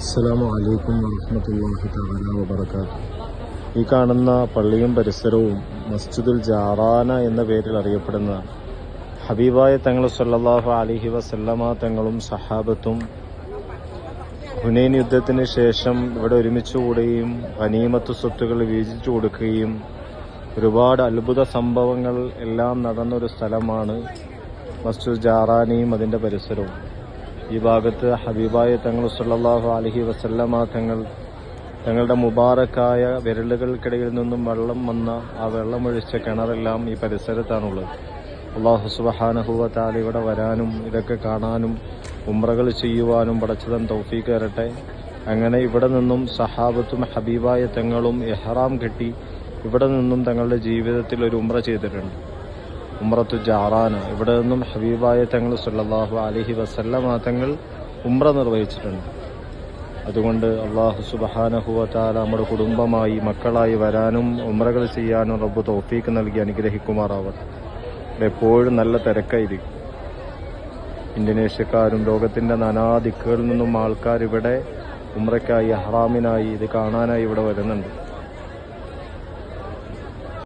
അസ്സലാമു വലൈക്കും വറഹ്മത്തുള്ളാഹി തല വബറകാത്ത് ഈ കാണുന്ന പള്ളിയും പരിസരവും മസ്ജിദുൽ ജാറാന എന്ന പേരിൽ അറിയപ്പെടുന്ന ഹബീബായ തങ്ങൾ സല്ലല്ലാഹു അലിഹി വസല്ലമ തങ്ങളും സഹാബത്തും ഹുനൈൻ യുദ്ധത്തിന് ശേഷം ഇവിടെ ഒരുമിച്ച് കൂടുകയും ഗനീമത്ത് സ്വത്തുകൾ വീതിച്ചു കൊടുക്കുകയും ഒരുപാട് അത്ഭുത സംഭവങ്ങൾ എല്ലാം നടന്നൊരു സ്ഥലമാണ് മസ്ജിദ് ജാറാനയും അതിന്റെ പരിസരവും. ഈ ഭാഗത്ത് ഹബീബായ തങ്ങൾ സല്ലല്ലാഹു അലഹി വസല്ലമ തങ്ങൾ തങ്ങളുടെ മുബാറക്കായ വിരലുകൾക്കിടയിൽ നിന്നും വെള്ളം വന്ന ആ വെള്ളമൊഴിച്ച കിണറെല്ലാം ഈ പരിസരത്താണുള്ളത്. അള്ളാഹു സുബഹാനഹുവ താല ഇവിടെ വരാനും ഇതൊക്കെ കാണാനും ഉമ്രകൾ ചെയ്യുവാനും പടച്ചതൻ തൗഫീഖ് തരട്ടെ. അങ്ങനെ ഇവിടെ നിന്നും സഹാബത്തും ഹബീബായ തങ്ങളും എഹ്റാം കെട്ടി ഇവിടെ നിന്നും തങ്ങളുടെ ജീവിതത്തിൽ ഒരു ഉമ്ര ചെയ്തിട്ടുണ്ട്. ഉംറത്തു ജാറാന് ഇവിടെ നിന്നും ഹബീബായ തങ്ങൾ സുല്ലാഹു അലഹി വസല്ലമ തങ്ങൾ ഉമ്ര നിർവഹിച്ചിട്ടുണ്ട്. അതുകൊണ്ട് അള്ളാഹു സുബഹാനഹുവത്താല നമ്മുടെ കുടുംബമായി മക്കളായി വരാനും ഉമ്രകൾ ചെയ്യാനും റബ്ബ് തോഫീക്ക് നൽകി അനുഗ്രഹിക്കുമാറാവട്ടെ. എപ്പോഴും നല്ല തിരക്കായിരിക്കും. ഇന്തോനേഷ്യക്കാരും ലോകത്തിന്റെ നാനാദിക്കുകളിൽ നിന്നും ആൾക്കാർ ഇവിടെ ഉംറയ്ക്കായി അഹ്റാമിനായി ഇത് കാണാനായി ഇവിടെ വരുന്നുണ്ട്.